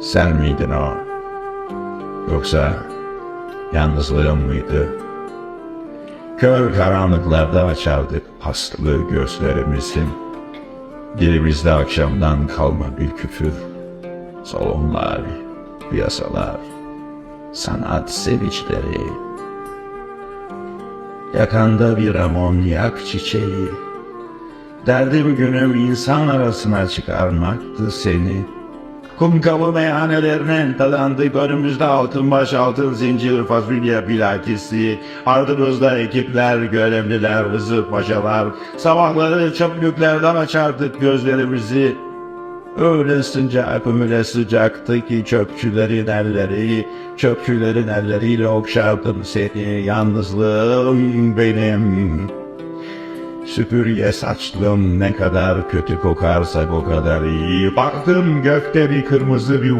Sen miydin o? Yoksa yalnızlığın mıydı? Kör karanlıklarda açardık paslı gözlerimizi. Dilimizde akşamdan kalma bir küfür. Salonlar, piyasalar, sanat sevinçleri. Yakanda bir amonyak çiçeği. Derdim günüm insan arasına çıkarmaktı seni. Kumkalı meyhanelerine dadandık önümüzde altın baş altın zincir fasulye bilakisi. Ardımızda ekipler, görevliler, hızır paşalar. Sabahları çöplüklerden açardık gözlerimizi. Öyle sıcak, öyle sıcaktı ki çöpçülerin elleri, çöpçülerin elleriyle okşardım seni, yalnızlığım benim. Süpürge saçlım ne kadar kötü kokarsak o kadar iyi. Baktım gökte bir kırmızı bir